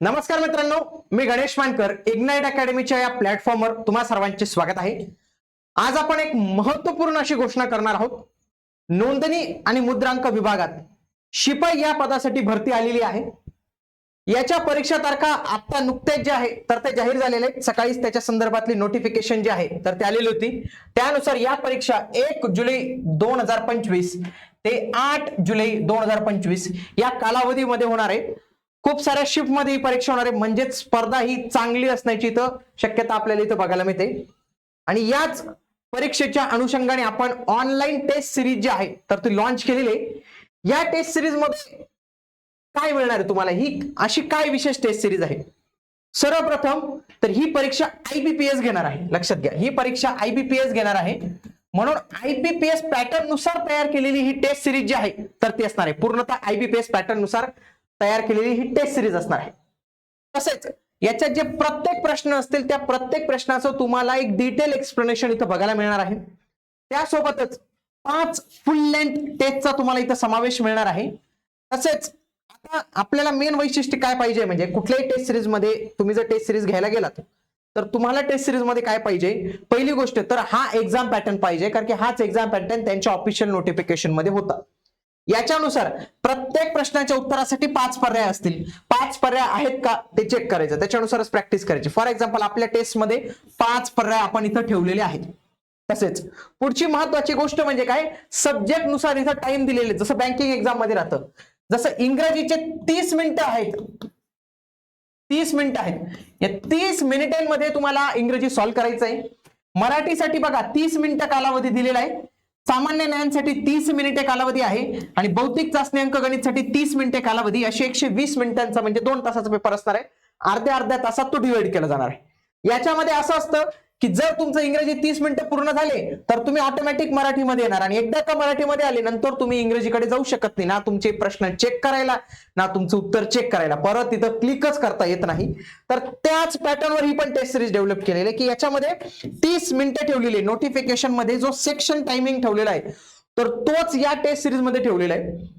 नमस्कार मित्रांनो मी गणेश मानकर इग्नाइट अकॅडमीच्या या प्लॅटफॉर्मवर तुम्हा सर्वांचे स्वागत आहे. आज आपण एक महत्त्वपूर्ण अशी घोषणा करणार आहोत. नोंदणी आणि मुद्रांक विभागात शिपाई या पदासाठी भरती आलेली आहे. याच्या परीक्षा तारखा आता नुकत्याच जे आहे तर ते जाहीर झालेले आहेत. सकाळीच त्याच्या संदर्भातली नोटिफिकेशन जे आहे तर ते आलेली होती. त्यानुसार या परीक्षा एक जुलै दोन हजार पंचवीस ते आठ जुलै दोन हजार पंचवीस या कालावधीमध्ये होणार आहे. खूप साऱ्या शिफ्टमध्ये ही परीक्षा होणार आहे. म्हणजेच स्पर्धा ही चांगली असण्याची इथं शक्यता आपल्याला इथं बघायला मिळते. आणि याच परीक्षेच्या अनुषंगाने आपण ऑनलाईन टेस्ट सिरीज जी आहे तर ती लॉन्च केलेली आहे. या टेस्ट सिरीजमध्ये काय मिळणार आहे तुम्हाला? ही अशी काय विशेष टेस्ट सिरीज आहे? सर्वप्रथम तर ही परीक्षा आयबीपीएस घेणार आहे. लक्षात घ्या ही परीक्षा आयबीपीएस घेणार आहे. म्हणून आयबीपीएस पॅटर्ननुसार तयार केलेली ही टेस्ट सिरीज जी आहे तर ती असणार आहे. पूर्णतः आयबीपीएस पॅटर्ननुसार तयार केलेली ही टेस्ट सिरीज असणार आहे. तसेच याच्यात जे प्रत्येक प्रश्न असतील त्या प्रत्येक प्रश्नाचं तुम्हाला एक डिटेल एक्सप्लेनेशन इथं बघायला मिळणार आहे. त्यासोबतच पाच फुल लेंथ टेस्टचा तुम्हाला इथं समावेश मिळणार आहे. तसेच आता आपल्याला मेन वैशिष्ट्य काय पाहिजे? म्हणजे कुठल्याही टेस्ट सिरीजमध्ये तुम्ही जर टेस्ट सिरीज घ्यायला गेलात तर तुम्हाला टेस्ट सिरीजमध्ये काय पाहिजे? पहिली गोष्ट तर हा एक्झाम पॅटर्न पाहिजे कारण की हाच एक्झाम पॅटर्न त्यांच्या ऑफिशियल नोटिफिकेशनमध्ये होता. याच्यानुसार प्रत्येक प्रश्नाच्या उत्तरासाठी पाच पर्याय असतील. पाच पर्याय आहेत का ते चेक करायचं. त्याच्यानुसारच प्रॅक्टिस करायची. फॉर एक्झाम्पल आपल्या टेस्टमध्ये पाच पर्याय आपण इथं ठेवलेले आहेत. तसेच पुढची महत्वाची गोष्ट म्हणजे काय? सब्जेक्टनुसार इथं टाइम दिलेले जसं बँकिंग एक्झाममध्ये राहतं. जसं इंग्रजीचे तीस मिनिटं आहेत. तीस मिनिटं आहेत. या तीस मिनिटांमध्ये तुम्हाला इंग्रजी सॉल्व्ह करायचं आहे मराठीसाठी बघा तीस मिनिटं कालावधी दिलेला आहे. सामान्य ज्ञानसाठी तीस मिनिटे कालावधी आहे आणि भौतिक चाचणी अंक गणितसाठी तीस मिनिटे कालावधी अशी एकशे वीस मिनिटांचा म्हणजे दोन तासाचा पेपर असणार आहे. अर्ध्या अर्ध्या तासात तो डिवाइड केला जाणार आहे. याच्यामध्ये असं असतं की जर तुमचं इंग्रजी तीस मिनिटं पूर्ण झाले तर तुम्ही ऑटोमॅटिक मराठीमध्ये येणार. आणि एकदा का मराठीमध्ये आले नंतर तुम्ही इंग्रजीकडे जाऊ शकत नाही. ना तुमचे प्रश्न चेक करायला ना तुमचं उत्तर चेक करायला. परत तिथं क्लिकच करता येत नाही. तर त्याच पॅटर्नवर ही पण टेस्ट सिरीज डेव्हलप केलेली आहे की याच्यामध्ये तीस मिनिटं ठेवलेली आहे. नोटिफिकेशनमध्ये जो सेक्शन टायमिंग ठेवलेला आहे तर तोच या टेस्ट सिरीजमध्ये ठेवलेला आहे.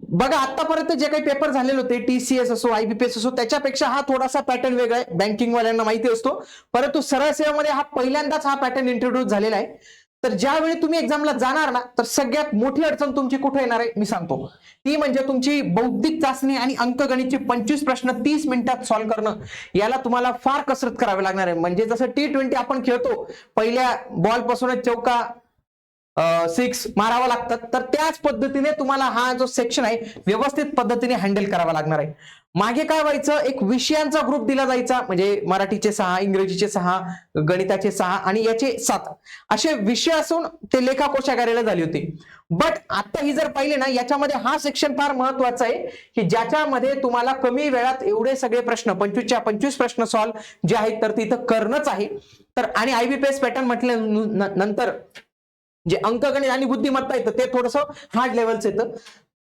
बघा आतापर्यंत जे काही पेपर झालेले होते टीसीएस असो आयबीपीएस असो त्याच्यापेक्षा हा थोडासा पॅटर्न वेगळा आहे. बँकिंग वाल्यांना माहिती असतो. परंतु सरळ सेवेमध्ये हा पहिल्यांदाच हा पॅटर्न इंट्रोड्यूस झालेला आहे. तर ज्यावेळी तुम्ही एक्झामला जाणार ना तर सगळ्यात मोठी अडचण तुमची कुठे येणार आहे? मी सांगतो. ती म्हणजे तुमची बौद्धिक चाचणी आणि अंकगणितचे पंचवीस प्रश्न तीस मिनिटात सॉल्व्ह करणं. याला तुम्हाला फार कसरत करावी लागणार आहे. म्हणजे जसं टी ट्वेंटी आपण खेळतो पहिल्या बॉलपासूनच चौका सिक्स मारावा लागतात तर त्याच पद्धतीने तुम्हाला हा जो सेक्शन आहे व्यवस्थित पद्धतीने हँडल करावा लागणार आहे. मागे काय व्हायचं? एक विषयांचा ग्रुप दिला जायचा म्हणजे मराठीचे सहा इंग्रजीचे सहा गणिताचे सहा आणि याचे सात. असे विषय असून ते लेखा कोशागाराला झाली होती. बट आता ही जर पाहिले ना याच्यामध्ये हा सेक्शन फार महत्त्वाचा आहे की ज्याच्यामध्ये तुम्हाला कमी वेळात एवढे सगळे प्रश्न पंचवीसच्या पंचवीस प्रश्न सॉल्व्ह जे आहेत तर ते इथं करणंच आहे. तर आणि आयबीपीएस पॅटर्न म्हटल्या न- नंतर जे अंकगणित आणि बुद्धिमत्ता येतं ते थोडंसं हार्ड लेवलचं येतं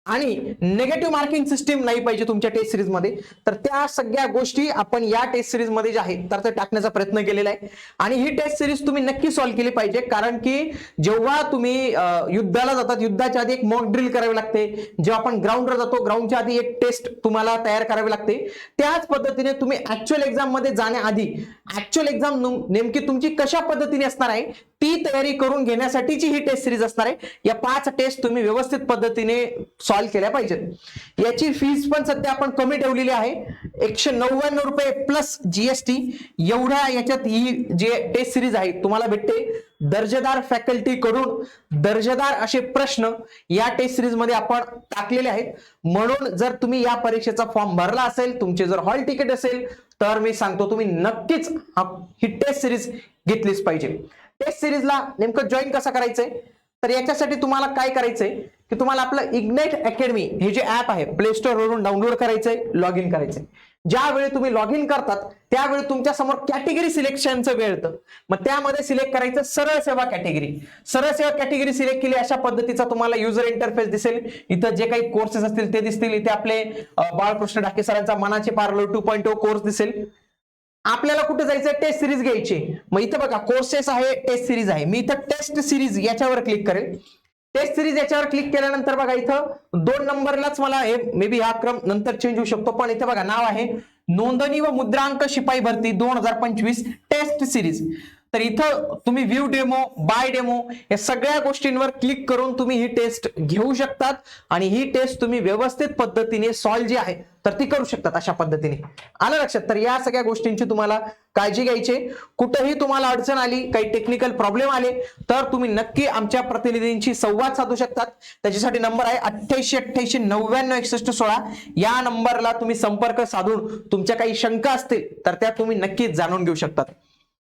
आणि नेगेटिव्ह मार्किंग सिस्टीम नाही पाहिजे तुमच्या टेस्ट सिरीजमध्ये. तर त्या सगळ्या गोष्टी आपण या टेस्ट सिरीजमध्ये जे आहेत तर ते टाकण्याचा प्रयत्न केलेला आहे. आणि ही टेस्ट सिरीज तुम्ही नक्की सॉल्व्ह केली पाहिजे कारण की जेव्हा तुम्ही युद्धाला जातात युद्धाच्या आधी एक मॉक ड्रिल करावी लागते. जेव्हा आपण ग्राउंडवर जातो ग्राउंडच्या आधी एक टेस्ट तुम्हाला तयार करावी लागते. त्याच पद्धतीने तुम्ही ऍक्च्युअल एक्झाममध्ये जाण्याआधी ऍक्च्युअल एक्झाम नेमकी तुमची कशा पद्धतीने असणार आहे ती तयारी करून घेण्यासाठीची ही टेस्ट सिरीज असणार आहे. या पाच टेस्ट तुम्ही व्यवस्थित पद्धतीने सॉल्व्ह केल्या पाहिजेत. याची फीस पण सध्या आपण कमी ठेवलेली आहे. एकशे नव्याण्णव रुपये प्लस जीएसटी एवढ्या याच्यात ही जे टेस्ट सिरीज आहे तुम्हाला भेटते. दर्जेदार फॅकल्टी कडून दर्जेदार असे प्रश्न या टेस्ट सिरीजमध्ये आपण टाकलेले आहेत. म्हणून जर तुम्ही या परीक्षेचा फॉर्म भरला असेल तुमचे जर हॉल तिकीट असेल तर मी सांगतो तुम्ही नक्कीच ही टेस्ट सिरीज घेतलीच पाहिजे. टेस्ट सिरीजला नेमकं जॉईन कसं करायचंय? तर याच्यासाठी तुम्हाला काय करायचंय? की तुम्हाला आपलं इग्नाइट अकॅडमी हे जे ऍप आहे प्ले स्टोअरवरून डाउनलोड करायचंय लॉग इन करायचंय. ज्यावेळी तुम्ही लॉग इन करतात त्यावेळी तुमच्यासमोर कॅटेगरी सिलेक्शनचं वेळ येतं. मग त्यामध्ये सिलेक्ट करायचं सरळ सेवा कॅटेगरी सरळ सेवा कॅटेगरी सिलेक्ट केली अशा पद्धतीचा तुम्हाला युजर इंटरफेस दिसेल. इथं जे काही कोर्सेस असतील ते दिसतील. इथे आपले बाळकृष्ण डाके सरांचा मनाचे पार्लर टू पॉईंट कोर्स दिसेल. आपल्याला कुठे जायचं टेस्ट सिरीज घ्यायची. मग इथं बघा कोर्सेस आहे टेस्ट सिरीज आहे. मी इथं टेस्ट सिरीज याच्यावर क्लिक करेल. टेस्ट सिरीज याच्यावर क्लिक केल्यानंतर बघा इथं दोन नंबरलाच मला हे मे बी हा क्रम नंतर चेंज होऊ शकतो. पण इथे बघा नाव आहे नोंदणी व मुद्रांक शिपाई भरती दोन हजार पंचवीस टेस्ट सिरीज तर इथं तुम्ही व्ह्यू डेमो बाय डेमो या सगळ्या गोष्टींवर क्लिक करून तुम्ही ही टेस्ट घेऊ शकतात आणि ही टेस्ट तुम्ही व्यवस्थित पद्धतीने सॉल्व जी आहे तर ती करू शकतात अशा पद्धतीने. आलं लक्षात? तर या सगळ्या गोष्टींची तुम्हाला काळजी घ्यायची कुठंही तुम्हाला अडचण आली काही टेक्निकल प्रॉब्लेम आले तर तुम्ही नक्की आमच्या प्रतिनिधींशी संवाद साधू शकतात. त्याच्यासाठी नंबर आहे अठ्ठ्याऐंशी अठ्ठ्याऐंशी नव्याण्णव एकसष्ट सोळा. या नंबरला तुम्ही संपर्क साधून तुमच्या काही शंका असतील तर त्या तुम्ही नक्कीच जाणून घेऊ शकतात.